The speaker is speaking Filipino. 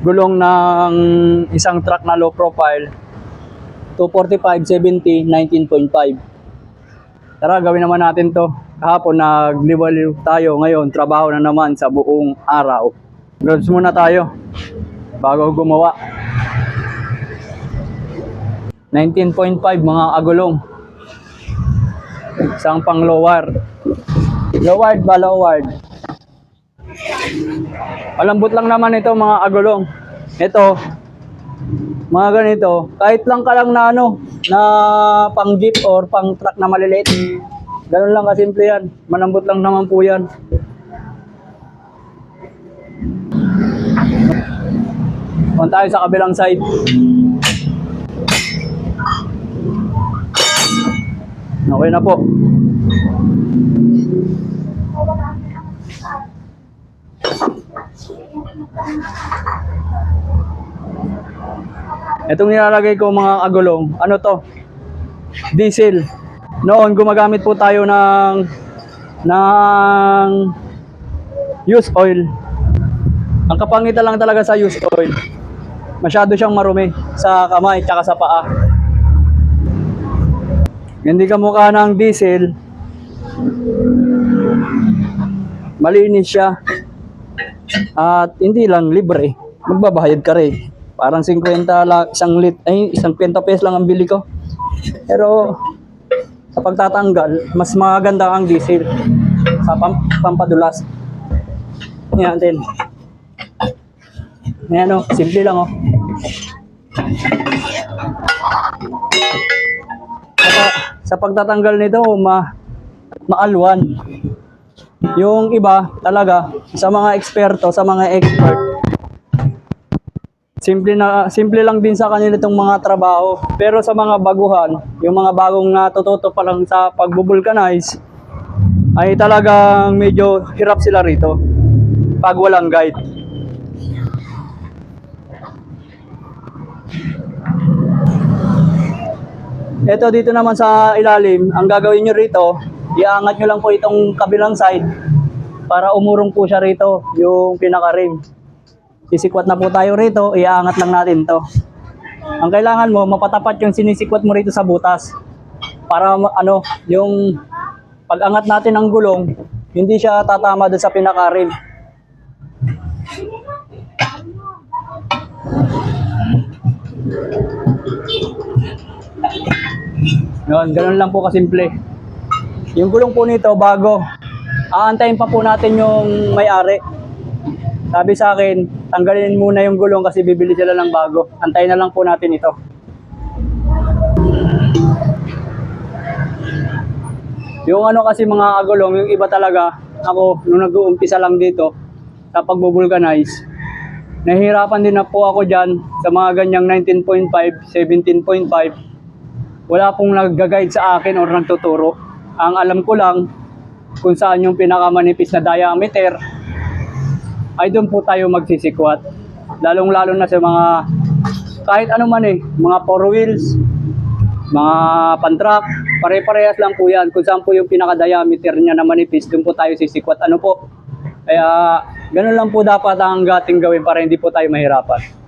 gulong ng isang truck na low profile 245, 70, 19.5 Tara, gawin naman natin to. Kahapon nagliwaliw tayo. Ngayon, trabaho na naman sa buong araw. Gloves muna tayo bago gumawa. 19.5 mga agulong. Isang pang lower. Lowered ba lowered? Malambot lang naman ito mga agulong. Ito, mga ganito, kahit lang ka lang na ano, na pang jeep or pang truck na maliliit. Ganun lang kasimple yan. Malambot lang naman po yan. Punta tayo sa kabilang side. Okay na po. Itong nilalagay ko mga agulong, ano to? Diesel. Noon gumagamit po tayo ng ng used oil. Ang kapangitan lang talaga sa used oil. Masyado siyang marumi sa kamay at sa paa. Hindi ka mukha ng diesel. Malinis siya. At hindi lang libre. Magbabayad ka rin. Parang 50 lang, isang lit, ay, isang 50 pesos lang ang bili ko. Pero sa pagtatanggal, mas maganda ang diesel sa pam pampadulas. Yan din. Yan o, simple lang o. Sa, sa pagtatanggal nito, ma maalwan. Yung iba talaga sa mga eksperto, sa mga expert, simple na simple lang din sa kanila itong mga trabaho. Pero sa mga baguhan, yung mga bagong natututo pa lang sa pagbubulkanize, ay talagang medyo hirap sila rito pag walang guide. Ito dito naman sa ilalim, ang gagawin nyo rito, iangat nyo lang po itong kabilang side para umurong po siya rito, yung pinaka-rim. Sisikwat na po tayo rito, iangat lang natin to. Ang kailangan mo, mapatapat yung sinisikwat mo rito sa butas. Para ano, yung pag-angat natin ng gulong, hindi siya tatama doon sa pinaka-rim. Yun, ganun lang po kasimple. Yung gulong po nito, bago. Aantayin pa po natin yung may-ari. Sabi sa akin, tanggalin muna yung gulong kasi bibili sila ng bago. Antayin na lang po natin ito. Yung ano kasi mga agulong, yung iba talaga, ako, nung nag-uumpisa lang dito, sa pagbubulkanize, nahihirapan din na po ako dyan sa mga ganyang 19.5, 17.5. Wala pong nag-guide sa akin or nagtuturo. Ang alam ko lang, kung saan yung pinakamanipis na diameter, ay doon po tayo magsisikwat. Lalong-lalo na sa mga, kahit ano man eh, mga four wheels, mga pan-truck, pare-parehas lang po yan. Kung saan po yung pinaka-diameter niya na manipis, doon po tayo sisikwat. Ano po? Kaya, ganun lang po dapat ang gating gawin para hindi po tayo mahirapan.